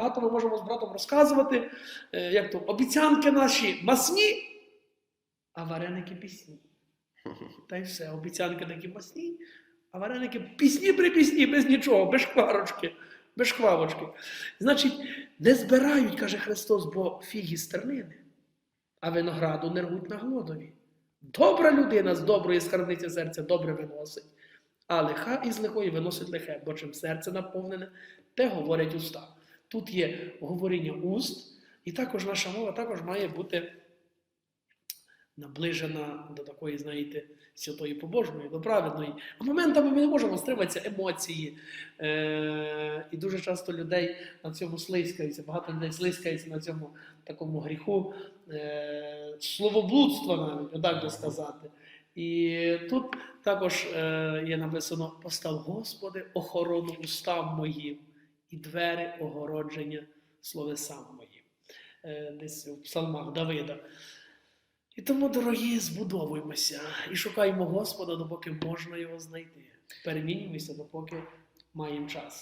багато ми можемо з братом розказувати, е, як то обіцянки наші масні, а вареники пісні. Та й все, обіцянки такі масні, а вареники пісні при пісні, без нічого, без шкварочки, без шквавочки. Значить, не збирають, каже Христос, бо фіги стернини, а винограду не рвуть на глодові. Добра людина з доброї скарбниці серця добре виносить, а лиха із лихої виносить лихе, бо чим серце наповнене, те говорять уста. Тут є говоріння уст, і також наша мова також має бути наближена до такої, знаєте, святої побожної, до праведної. А моментами ми не можемо стриматися емоції. Е- і дуже часто людей на цьому слизькаються, багато людей слизькається на цьому такому гріху, е- словоблудства навіть, отак би сказати. І тут також е, є написано: постав, Господи, охорону устам моїм і двері огородження словесам моїм. Е, десь в псалмах Давида. І тому, дорогі, збудовуємося і шукаємо Господа, допоки можна його знайти. Перемінюємося, допоки маємо час.